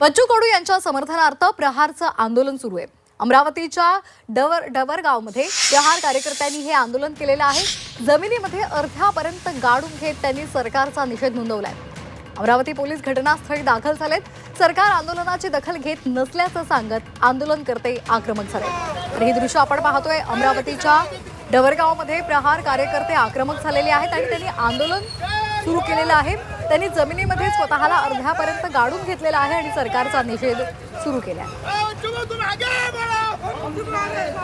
बच्चू कडू यांच्या समर्थनार्थ प्रहारचं आंदोलन सुरू आहे. अमरावतीच्या डवर डवरगावमध्ये प्रहार कार्यकर्त्यांनी हे आंदोलन केलेलं आहे. जमिनीमध्ये अर्ध्यापर्यंत गाडून घेत त्यांनी सरकारचा निषेध नोंदवलाय. अमरावती पोलीस घटनास्थळी दाखल झालेत. सरकार आंदोलनाची दखल घेत नसल्याचं सांगत आंदोलनकर्ते आक्रमक झाले. तर ही दृश्य आपण पाहतोय. अमरावतीच्या डवरगावमध्ये प्रहार कार्यकर्ते आक्रमक झालेले आहेत आणि त्यांनी आंदोलन सुरू केलेलं आहे. त्यांनी जमिनीमध्ये स्वतःला अर्ध्यापर्यंत गाडून घेतलेला आहे आणि सरकारचा निषेध सुरू केला आहे.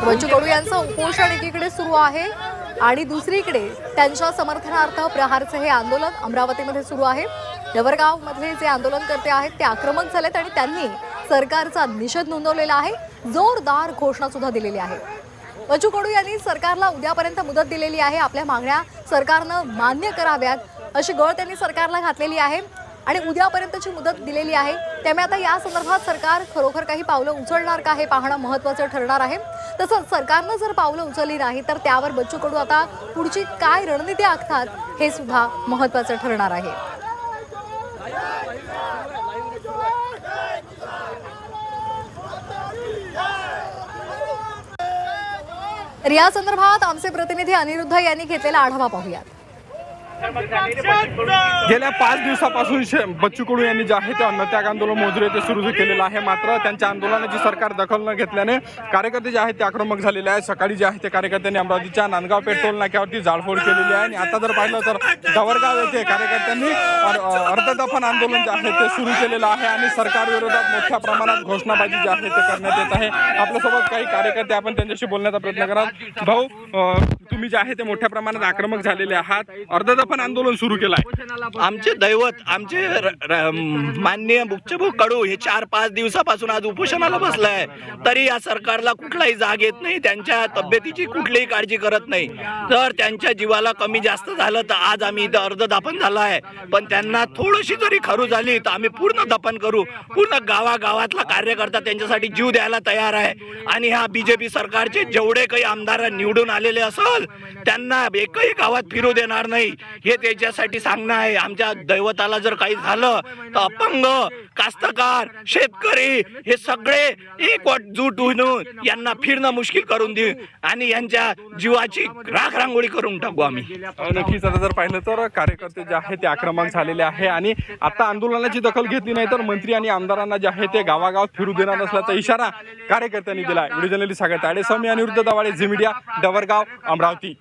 बच्चू कडू यांचं उपोषण एकीकडे सुरू आहे आणि दुसरीकडे त्यांच्या समर्थनार्थ प्रहारचं हे आंदोलन अमरावतीमध्ये सुरू आहे. डवरगाव मधले जे आंदोलनकर्ते आहेत ते आक्रमक झालेत आणि त्यांनी सरकारचा निषेध नोंदवलेला आहे. जोरदार घोषणा सुद्धा दिलेली आहे. बच्चू कडू यांनी सरकारला उद्यापर्यंत मुदत दिलेली आहे. आपल्या मागण्या सरकारनं मान्य कराव्यात. अशी गळ त्यांनी सरकारला घातलेली आहे आणि उद्यापर्यंतची मुदत दिलेली आहे. त्यामुळे आता या संदर्भात सरकार खरोखर काही पावलं उचलणार का हे पाहणं महत्त्वाचं ठरणार आहे. तसंच सरकारनं जर पावलं उचलली नाही तर त्यावर बच्चू कडू आता पुढची काय रणनीती आखतात हे सुद्धा महत्त्वाचं ठरणार आहे. तर या संदर्भात आमचे प्रतिनिधी अनिरुद्ध यांनी घेतलेला आढावा पाहूयात. गेल्या पाच दिवसापासून शे- बच्चू कडू यांनी जे आहे ते अन्नत्याग आंदोलन मोजरे ते सुरू केलेलं आहे मात्र त्यांच्या आंदोलनाची सरकार दखल न घेतल्याने कार्यकर्ते जे आहेत ते आक्रमक झालेले आहेत. सकाळी जे आहे ते कार्यकर्त्यांनी अमरावतीच्या नांदगाव पेट्रोल नाक्यावरती जाळफोड केलेली आहे आणि आता जर पाहिलं तर दवरगाव येथे कार्यकर्त्यांनी अर्धदफन आंदोलन जे आहे ते सुरू केलेलं आहे आणि सरकार विरोधात मोठ्या प्रमाणात घोषणाबाजी जी आहे ते करण्यात येत आहे. आपल्यासोबत काही कार्यकर्ते आपण त्यांच्याशी बोलण्याचा प्रयत्न करा भाऊ तुम्ही जे आहे ते मोठ्या प्रमाणात आक्रमक झालेले आहात. आपण आंदोलन सुरू केलं आहे आमचे दैवत आमचे माननीय मुख्यभू कडू हे चार पाच दिवसापासून आज उपोषणाला बसलाय. तरी या सरकारला कुठलाही जाग येत नाही त्यांच्या तब्येतीची कुठलीही काळजी करत नाही. तर त्यांच्या जीवाला कमी जास्त झालं तर आज आम्ही इथं अर्ध दापन झालं आहे. पण त्यांना थोडीशी जरी खरू झाली तर आम्ही पूर्ण दफन करू. पूर्ण गावागावातला कार्यकर्ता त्यांच्यासाठी जीव द्यायला तयार आहे. आणि ह्या बीजेपी सरकारचे जेवढे काही आमदार निवडून आलेले असल त्यांना एकही गावात फिरू देणार नाही. हे त्याच्यासाठी सांगणं आहे. आमच्या दैवताला जर काही झालं तर अपंग कास्तकार शेतकरी हे सगळे एक जूट होऊन यांना फिरणं मुश्किल करून देऊ आणि यांच्या जीवाची राख रांगोळी करून टाकू आम्ही. नक्कीच आता जर पाहिलं तर कार्यकर्ते जे आहे ते आक्रमक झालेले आहे आणि आता आंदोलनाची दखल घेतली नाही तर मंत्री आणि आमदारांना जे आहे ते गावागावात फिरू देणार नसल्याचा इशारा कार्यकर्त्यांनी दिला व्हिडिओ जर्नलिस्ट सागर ताडे स्वामी आणि दवाडे झी मीडिया डवरगाव अमरावती.